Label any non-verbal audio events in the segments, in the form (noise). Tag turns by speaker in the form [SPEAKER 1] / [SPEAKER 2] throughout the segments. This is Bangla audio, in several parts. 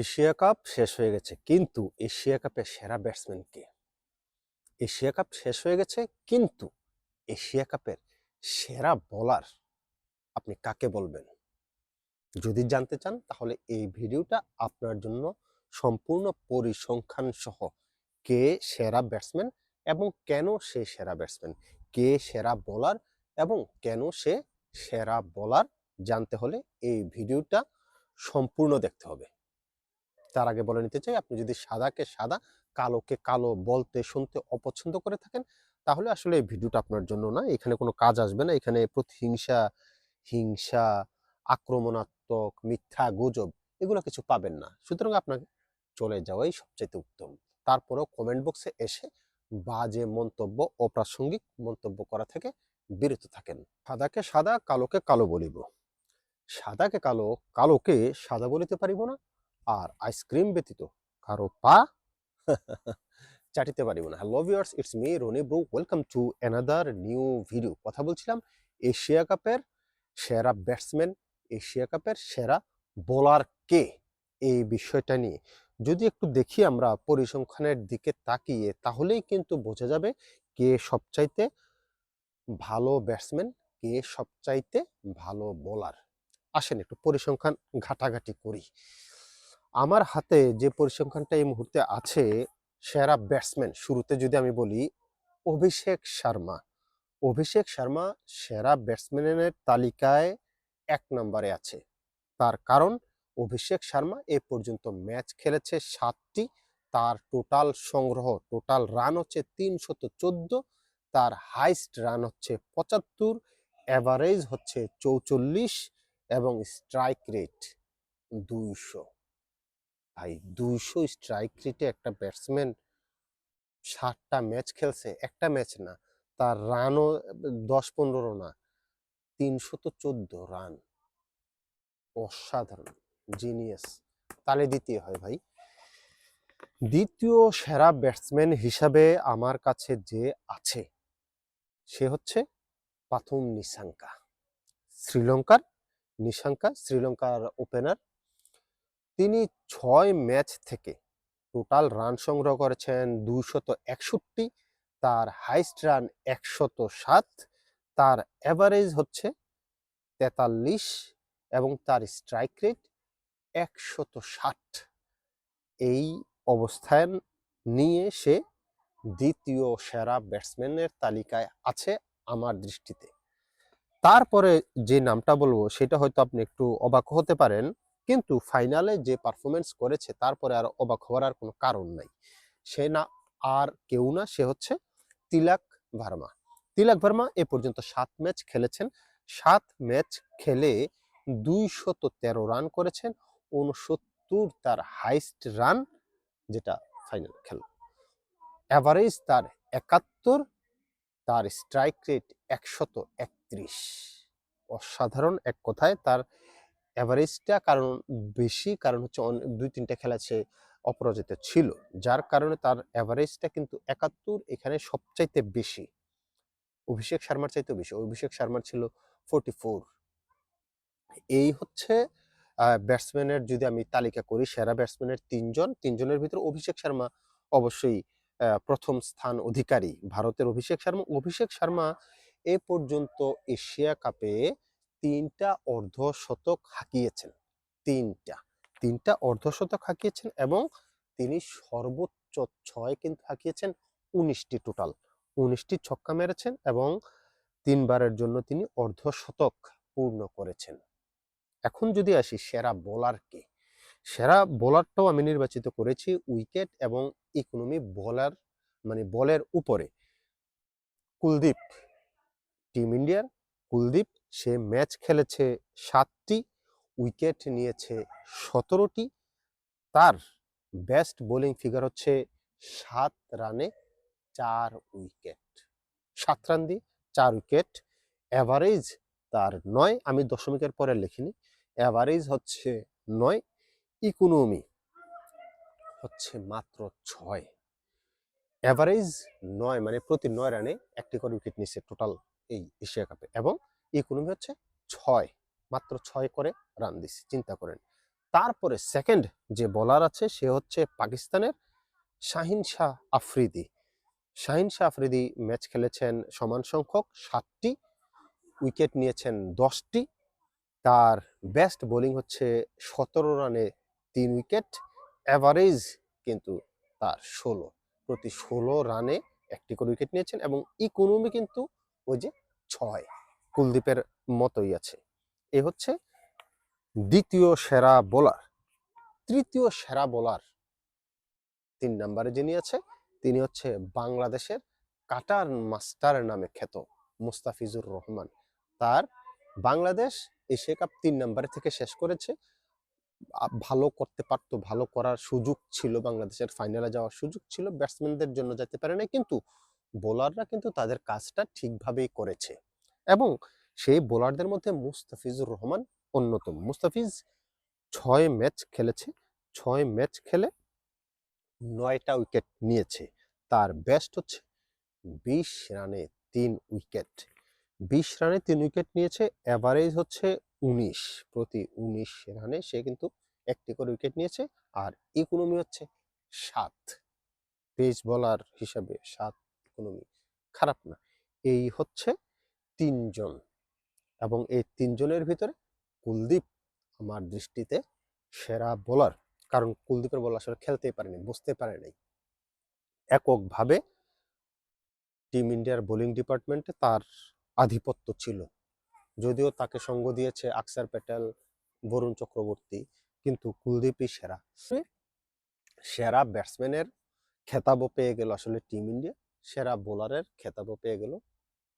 [SPEAKER 1] এশিয়া কাপ শেষ হয়ে গেছে, কিন্তু এশিয়া কাপের সেরা ব্যাটসম্যান কে? এশিয়া কাপ শেষ হয়ে গেছে, কিন্তু এশিয়া কাপের সেরা বলার আপনি কাকে বলবেন? যদি জানতে চান, তাহলে এই ভিডিওটা আপনার জন্য সম্পূর্ণ পরিসংখ্যান সহ কে সেরা ব্যাটসম্যান এবং কেন সে সেরা ব্যাটসম্যান কে সেরা বোলার এবং কেন সে সেরা বলার জানতে হলে এই ভিডিওটা সম্পূর্ণ দেখতে হবে। তার আগে বলে নিতে চাই, আপনি যদি সাদাকে সাদা, কালোকে কালো বলতে, শুনতে অপছন্দ করে থাকেন, তাহলে আসলে এই ভিডিওটা আপনার জন্য না। এখানে কোনো কাজ আসবে না। এখানে প্রতিহিংসা, হিংসা, আক্রমণাত্মক, মিথ্যা, গুজব এগুলো কিছু পাবেন না। সুতরাং আপনাকে চলে যাওয়াই সবচেয়ে উত্তম। তারপরেও কমেন্ট বক্সে এসে বাজে মন্তব্য, অপ্রাসঙ্গিক মন্তব্য করা থেকে বিরত থাকেন। সাদাকে সাদা, কালোকে কালো বলিব। সাদাকে কালো, কালোকে সাদা বলিতে পারিব না। আর আইসক্রিম ব্যতীত কারও পা (laughs) চাটিতে পারিব না। Hello viewers it's me Rony bro welcome to another new video কথা বলছিলাম এশিয়া কাপের সেরা ব্যাটসম্যান এশিয়া কাপের সেরা বোলার কে? এই বিষয়টা নিয়ে। যদি একটু দেখি আমরা পরিসংখ্যানের দিকে তাকিয়ে, তাহলেই কিন্তু বোঝা যাবে কে সবচাইতে ভালো ব্যাটসম্যান কে সবচাইতে ভালো বোলার আসেন একটু পরিসংখ্যান ঘাটাঘাটি করি। আমার হাতে যে পরিসংখ্যানটা এই মুহূর্তে আছে, সেরা ব্যাটসম্যান শুরুতে যদি আমি বলি, অভিষেক শর্মা। অভিষেক শর্মা সেরা ব্যাটসম্যানের তালিকায় এক নম্বরে আছে। তার কারণ, অভিষেক শর্মা এ পর্যন্ত ম্যাচ খেলেছে সাতটি, তার টোটাল সংগ্রহ টোটাল রান হচ্ছে তিনশত চোদ্দ, তার হাইস্ট রান হচ্ছে পঁচাত্তর অ্যাভারেজ হচ্ছে চৌচল্লিশ এবং স্ট্রাইক রেট দুইশো। ভাই, দুইশো স্ট্রাইক রেটে একটা ব্যাটসম্যান ষাটটা ম্যাচ খেলছে। একটা ম্যাচ না, তার রানও দশ পনেরো না, তিনশো তো চোদ্দ রান অসাধারণ জিনিয়াস তালে দ্বিতীয় হয় ভাই। দ্বিতীয় সেরা ব্যাটসম্যান হিসাবে আমার কাছে যে আছে, সে হচ্ছে পাথুম নিশাঙ্কা। শ্রীলঙ্কার নিশাঙ্কা, শ্রীলঙ্কার ওপেনার তিনি ছয় ম্যাচ থেকে টোটাল রান সংগ্রহ করেছেন দুইশত একষট্টি, তার হাইস্ট রান একশত সাত, তার অ্যাভারেজ হচ্ছে তেতাল্লিশ এবং তার স্ট্রাইক রেট একশত ষাট। এই অবস্থান নিয়ে সে দ্বিতীয় সেরা ব্যাটসম্যানের তালিকায় আছে আমার দৃষ্টিতে। তারপরে যে নামটা বলব, সেটা হয়তো আপনি একটু অবাক হতে পারেন। কিন্তু ফাইনালে যে পারফরমেন্স করেছে, তারপরে আর অবাক হওয়ার আর কোনো কারণ নাই। সে না, আর কেউ না, সে হচ্ছে তিলাক ভার্মা। তিলাক ভার্মা এ পর্যন্ত সাত ম্যাচ খেলেছেন। সাত ম্যাচ খেলে দুইশত তেরো রান করেছেন উনসত্তর তার হাইস্ট রান যেটা ফাইনাল খেল অ্যাভারেজ তার একাত্তর, তার স্ট্রাইক রেট একশত একত্রিশ। অসাধারণ এক কথায় তার অ্যাভারেজটা কারণ বেশি কারণ হচ্ছে দুই তিনটা খেলা সে অপরাজিত ছিল। যার কারণে তার অ্যাভারেজটা কিন্তু একাত্তর এখানে সবচাইতে বেশি। অভিষেক শর্মার চাইতে বেশি। অভিষেক শর্মার ছিল ফোরটি ফোর এই হচ্ছে ব্যাটসম্যানের যদি আমি তালিকা করি, সেরা ব্যাটসম্যানের তিনজন, তিনজনের ভিতরে অভিষেক শর্মা অবশ্যই প্রথম স্থান অধিকারী। ভারতের অভিষেক শর্মা অভিষেক শর্মা এ পর্যন্ত এশিয়া কাপে তিনটা অর্ধশতক হাঁকিয়েছেন। তিনটা। তিনটা অর্ধশতক হাঁকিয়েছেন এবং তিনি সর্বোচ্চ ছয় কিন্তু হাঁকিয়েছেন উনিশটি টোটাল উনিশটি ছক্কা মেরেছেন এবং তিনবারের জন্য তিনি অর্ধশতক পূর্ণ করেছেন। এখন যদি আসি সেরা বোলারকে সেরা বোলারটাও আমি নির্বাচিত করেছি উইকেট এবং ইকোনমি বোলার মানে বলের উপরে। কুলদীপ টিম ইন্ডিয়ার কুলদীপ সে ম্যাচ খেলেছে সাতটি, উইকেট নিয়েছে সতেরোটি। তার বেস্ট বোলিং ফিগার হচ্ছে সাত রানে চার উইকেট। সাত রান দিয়ে চার উইকেট। অ্যাভারেজ তার নয়, আমি দশমিকের পরে লিখিনি। অ্যাভারেজ হচ্ছে নয় ইকোনমি হচ্ছে মাত্র ছয়। অ্যাভারেজ নয় মানে প্রতি নয় রানে একটি করে উইকেট নিচ্ছে টোটাল এই এশিয়া কাপে। এবং ইকোনমি হচ্ছে ছয়, মাত্র ছয় করে রান দিচ্ছে, চিন্তা করেন। তারপরে সেকেন্ড যে বোলার আছে, সে হচ্ছে পাকিস্তানের শাহিন শাহ আফ্রিদি। শাহিন শাহ আফ্রিদি ম্যাচ খেলেছেন সমান সংখ্যক সাতটি উইকেট নিয়েছেন দশটি। তার বেস্ট বোলিং হচ্ছে সতেরো রানে তিন উইকেট অ্যাভারেজ কিন্তু তার ষোলো। প্রতি ষোলো রানে একটি করে উইকেট নিয়েছেন এবং ইকোনমি কিন্তু ওই যে ছয়। কুলদীপের মতোই আছে। এ হচ্ছে দ্বিতীয় সেরা বোলার তৃতীয় সেরা বোলার তিন নম্বরে যিনি আছে, তিনি হচ্ছে বাংলাদেশের কাটার মাস্টার নামে খ্যাত মুস্তাফিজুর রহমান। তার বাংলাদেশ এশিয়া কাপ তিন নম্বরে থেকে শেষ করেছে। ভালো করতে পারতো, ভালো করার সুযোগ ছিল, বাংলাদেশের ফাইনালে যাওয়ার সুযোগ ছিল। ব্যাটসম্যানদের জন্য যেতে পারে না কিন্তু বোলাররা কিন্তু তাদের কাজটা ঠিকভাবেই করেছে। এবং সেই বোলারদের মধ্যে মুস্তাফিজুর রহমান অন্যতম। মুস্তাফিজ ছয় ম্যাচ খেলেছে, ছয় ম্যাচ খেলে নয়টা উইকেট নিয়েছে। তার বেস্ট হচ্ছে বিশ রানে তিন উইকেট। বিশ রানে তিন উইকেট নিয়েছে অ্যাভারেজ হচ্ছে উনিশ। প্রতি উনিশ রানে সে কিন্তু একটি করে উইকেট নিয়েছে আর ইকোনমি হচ্ছে সাত। পেস বলার হিসাবে সাত ইকোনমি খারাপ না। এই হচ্ছে তিনজন। এবং এই তিনজনের ভিতরে কুলদীপ আমার দৃষ্টিতে সেরা বোলার কারণ কুলদীপের বল আসলে খেলতেই পারেনি বুঝতে পারে নাই। এককভাবে টিম ইন্ডিয়ার বোলিং ডিপার্টমেন্টে তার আধিপত্য ছিল। যদিও তাকে সঙ্গ দিয়েছে আকসার প্যাটেল, বরুণ চক্রবর্তী, কিন্তু কুলদীপই সেরা। সেরা ব্যাটসম্যানের খেতাবও পেয়ে গেল আসলে টিম ইন্ডিয়া সেরা বোলারের খেতাবও পেয়ে গেল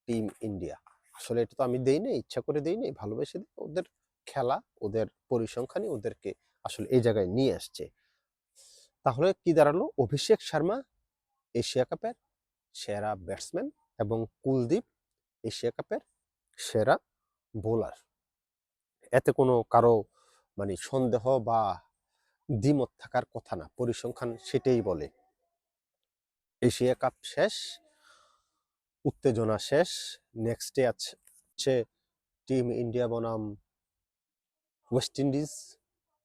[SPEAKER 1] টিম ইন্ডিয়া আসলে এটা তো আমি দেই নাই, ইচ্ছা করে দেই নাই, ভালোবেসে দিই। ওদের খেলা, ওদের পরিসংখ্যানই ওদেরকে আসলে এই জায়গায় নিয়ে আসছে। তাহলে কি দাঁড়াল? অভিষেক শর্মা, এশিয়া কাপের সেরা ব্যাটসম্যান এবং কুলদীপ, এশিয়া কাপের সেরা বোলার। এতে কোনো কারও মানে সন্দেহ বা দ্বিমত থাকার কথা না, পরিসংখ্যান সেটাই বলে। এশিয়া কাপ শেষ উত্তেজনা শেষ। নেক্সটে আছে টিম ইন্ডিয়া বনাম ওয়েস্ট ইন্ডিজ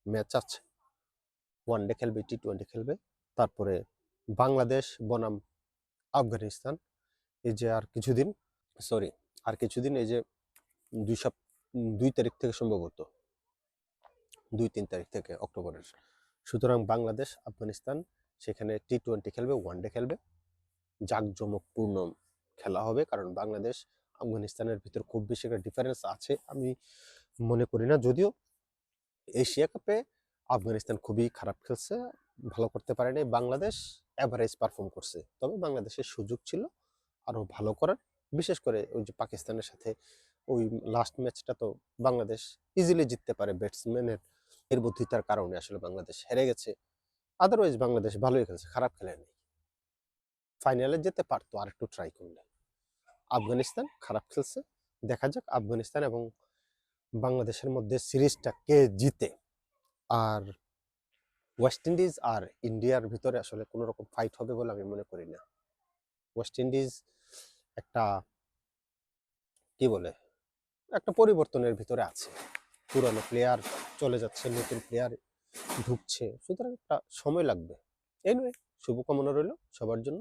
[SPEAKER 1] ম্যাচ আছে। ওয়ান ডে খেলবে টি টোয়েন্টি খেলবে। তারপরে বাংলাদেশ বনাম আফগানিস্তান। এই যে আর কিছুদিন সরি আর কিছুদিন এই যে দুই সপ দুই তারিখ থেকে সম্ভবত। দুই, তিন তারিখ থেকে অক্টোবরের। সুতরাং বাংলাদেশ, আফগানিস্তান, সেখানে টি টোয়েন্টি খেলবে ওয়ান ডে খেলবে। জাঁকজমকপূর্ণ খেলা হবে। কারণ বাংলাদেশ আফগানিস্তানের ভিতর খুব বেশি একটা ডিফারেন্স আছে আমি মনে করি না। যদিও এশিয়া কাপে আফগানিস্তান খুবই খারাপ খেলছে, ভালো করতে পারেনি। বাংলাদেশ অ্যাভারেজ পারফর্ম করছে। তবে বাংলাদেশের সুযোগ ছিল আরও ভালো করার। বিশেষ করে ওই যে পাকিস্তানের সাথে ওই লাস্ট ম্যাচটা তো বাংলাদেশ ইজিলি জিততে পারে ব্যাটসম্যানের এর বুদ্ধিতার কারণে আসলে বাংলাদেশ হেরে গেছে। আদারওয়াইজ বাংলাদেশ ভালোই খেলছে, খারাপ খেলেনি ফাইনালে যেতে পারতো আর একটু ট্রাই করলে। আফগানিস্তান খারাপ খেলছে। দেখা যাক আফগানিস্তান এবং বাংলাদেশের মধ্যে সিরিজটা কে জিতে। আর ওয়েস্ট ইন্ডিজ আর ইন্ডিয়ার ভিতরে আসলে কোনো রকম ফাইট হবে বলে আমি মনে করি না। ওয়েস্ট ইন্ডিজ একটা কি বলে? একটা পরিবর্তনের ভিতরে আছে। পুরানো প্লেয়ার চলে যাচ্ছে, নতুন প্লেয়ার ঢুকছে। সুতরাং একটা সময় লাগবে। এনিওয়ে শুভকামনা রইল সবার জন্য।